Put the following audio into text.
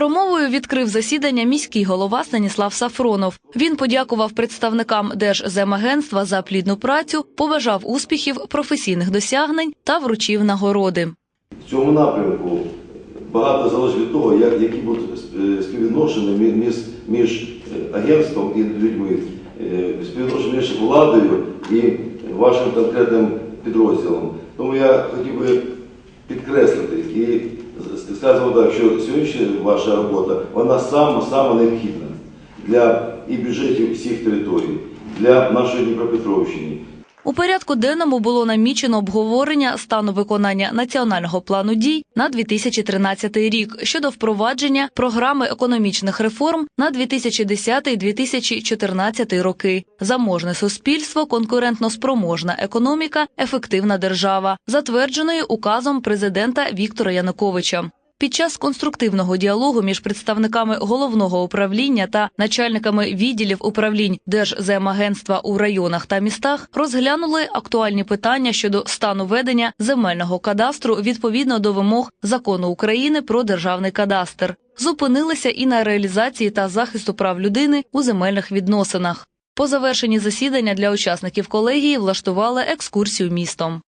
Промовою відкрив засідання міський голова Станіслав Сафронов. Він подякував представникам Держземагентства за плідну працю, побажав успіхів, професійних досягнень та вручив нагороди. В цьому напрямку багато залежить від того, як, які будуть е, співвідношення мі- між, між е, агентством і людьми, е, співвідношення між владою і вашим конкретним підрозділом. Тому я хотів би підкреслити і з- так, що сьогоднішня ваша робота, вона сама, сама необхідна для і бюджетів всіх територій, для нашої Дніпропетровщини. У порядку денному було намічено обговорення стану виконання національного плану дій на 2013 рік щодо впровадження програми економічних реформ на 2010-2014 роки. Заможне суспільство, конкурентно спроможна економіка, ефективна держава, затвердженої указом президента Віктора Януковича. Під час конструктивного діалогу між представниками головного управління та начальниками відділів управлінь Держземагентства у районах та містах розглянули актуальні питання щодо стану ведення земельного кадастру відповідно до вимог закону України про державний кадастр. Зупинилися і на реалізації та захисту прав людини у земельних відносинах. По завершенні засідання для учасників колегії влаштували екскурсію містом.